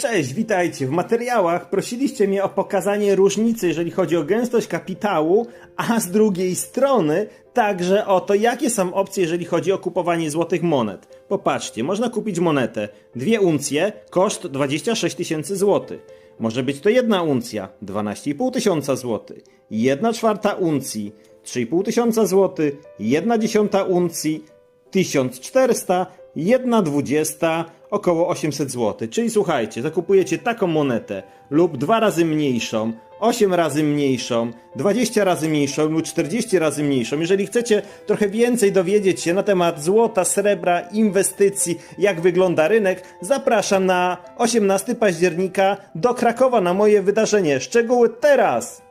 Cześć, witajcie. W materiałach prosiliście mnie o pokazanie różnicy, jeżeli chodzi o gęstość kapitału, a z drugiej strony także o to, jakie są opcje, jeżeli chodzi o kupowanie złotych monet. Popatrzcie, można kupić monetę, dwie uncje, koszt 26 tysięcy złotych. Może być to jedna uncja, 12,5 tysiąca złotych. Jedna czwarta uncji, 3,5 tysiąca złotych. Jedna dziesiąta uncji, 1400, jedna dwudziesta, około 800 zł. Czyli słuchajcie, zakupujecie taką monetę lub dwa razy mniejszą, 8 razy mniejszą, 20 razy mniejszą lub 40 razy mniejszą. Jeżeli chcecie trochę więcej dowiedzieć się na temat złota, srebra, inwestycji, jak wygląda rynek, zapraszam na 18 października do Krakowa na moje wydarzenie. Szczegóły teraz!